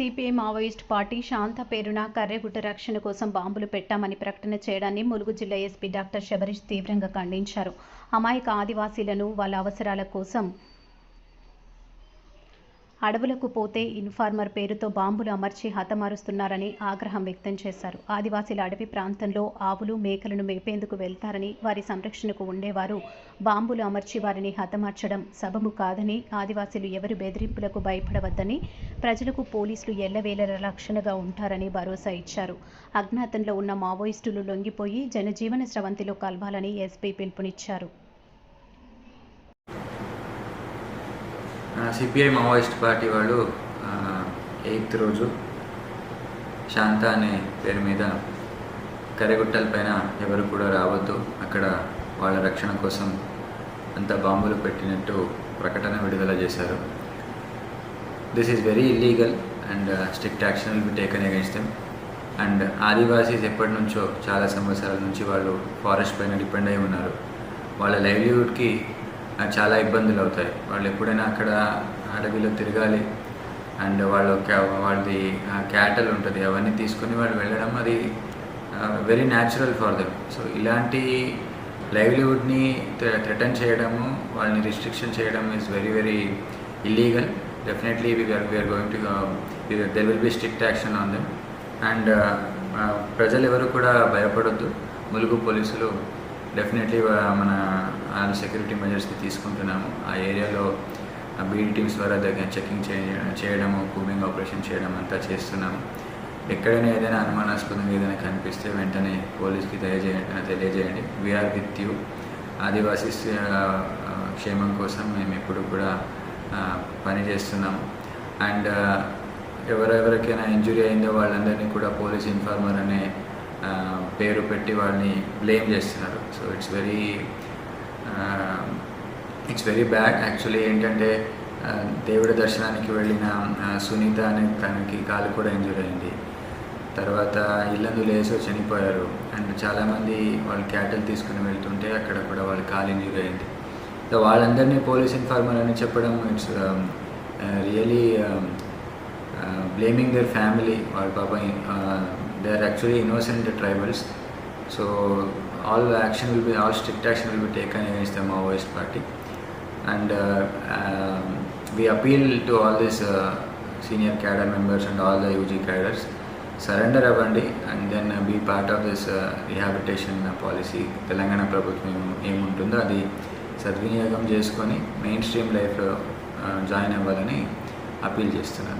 CPI Maoist party శాంత పేరున కర్రెగుట్ట రక్షణ కోసం బాంబులు పెట్టామని ప్రకటన చేయడాన్ని ములుగు జిల్లా ఎస్పీ డాక్టర్ శబరీష్ తీవ్రంగా ఖండించారు. అమాయక ఆదివాసీలను వాళ్ళ అవసరాల కోసం అడవులకు పోతే ఇన్ఫార్మర్ పేరుతో బాంబులు అమర్చి హతమారుస్తున్నారని ఆగ్రహం వ్యక్తం చేశారు. ఆదివాసీల అడవి ప్రాంతంలో ఆవులు మేకలను మేపేందుకు వెళ్తారని వారి సంరక్షణకు ఉండేవారు. బాంబులు అమర్చి వారిని హతమార్చడం సబబు కాదని ఆదివాసీలు ఎవరి బెదిరింపులకు భయపడవద్దని ప్రజలకు పోలీసులు ఎల్లవేళల రక్షణగా ఉంటారని భరోసా ఇచ్చారు. అజ్ఞాతంలో ఉన్న మావోయిస్టులు లొంగిపోయి జనజీవన స్రవంతిలో కలవాలని ఎస్పీ పిలుపునిచ్చారు. సిపిఐ మావోయిస్ట్ పార్టీ వాళ్ళు ఎయిత్ రోజు శాంత అనే పేరు మీద కరెగుట్టల పైన ఎవరు కూడా రావద్దు. అక్కడ వాళ్ళ రక్షణ కోసం అంత బాంబులు పెట్టినట్టు ప్రకటన విడుదల చేశారు. This is very illegal and strict action will be taken against them and Adivasis ఎప్పటి నుంచో చాలా సంవత్సరాల నుంచి వాళ్ళు ఫారెస్ట్ పైన డిపెండ్ అయి ఉన్నారు. వాళ్ళ లైవ్లీహుడ్కి చాలా ఇబ్బందులు అవుతాయి. వాళ్ళు ఎప్పుడైనా అక్కడ అడవిలో తిరగాలి అండ్ వాళ్ళు క్యా- వాళ్ళది క్యాటల్ ఉంటుంది. అవన్నీ తీసుకొని వాళ్ళు వెళ్ళడం అది very natural for them so ఇలాంటి లైవ్లీహుడ్ని థ్రెటన్ చేయడము వాళ్ళని రిస్ట్రిక్షన్ చేయడం is very very illegal definitely we're we're going to there will be strict action on them and ప్రజలు ఎవరు కూడా భయపడొద్దు. ములుగు పోలీసులు డెఫినెట్లీ uh, మన సెక్యూరిటీ మెజర్స్కి తీసుకుంటున్నాము. ఆ ఏరియాలో బీడీ టీమ్స్ ద్వారా దగ్గర చెకింగ్ చేయడము కూలింగ్ ఆపరేషన్ చేయడం అంతా చేస్తున్నాము. ఎక్కడైనా ఏదైనా అనుమానాస్పదంగా ఏదైనా కనిపిస్తే వెంటనే పోలీస్కి తెలియజేయండి. తెలియజేయండి వీఆర్ విత్ యూ ఆదివాసీ క్షేమం కోసం మేము ఎప్పుడు కూడా పని చేస్తున్నాము. అండ్ ఎవరెవరికైనా ఇంజురీ అయిందో వాళ్ళందరినీ కూడా పోలీస్ ఇన్ఫార్మర్ అనే పేరు పెట్టి వాళ్ళని బ్లేమ్ చేస్తున్నారు. So it's very it's very bad actually ఏంటంటే uh, దేవుడి దర్శనానికి వెళ్ళిన uh, సునీత అనే తనకి కాలు కూడా ఇంజూర్ అయింది. తర్వాత ఇల్లందు లేసో చనిపోయారు. అండ్ చాలామంది వాళ్ళు క్యాటల్ తీసుకుని వెళ్తుంటే అక్కడ కూడా వాళ్ళ కాలు ఇంజూర్ అయింది. సో వాళ్ళందరినీ పోలీస్ ఇన్ఫార్మర్ అని చెప్పడం it's really blaming their family వాళ్ళ పాప uh, they are actually innocent tribals so all action will be all strict action will be taken against the Maoist party and we appeal to all this senior cadre members and all the the cadres cadres surrender అవ్వండి and then be part of this rehabilitation policy Telangana ప్రభుత్వం ఏముంటుందో అది సద్వినియోగం చేసుకొని mainstream లైఫ్లో join అవ్వాలని appeal చేస్తున్నాను.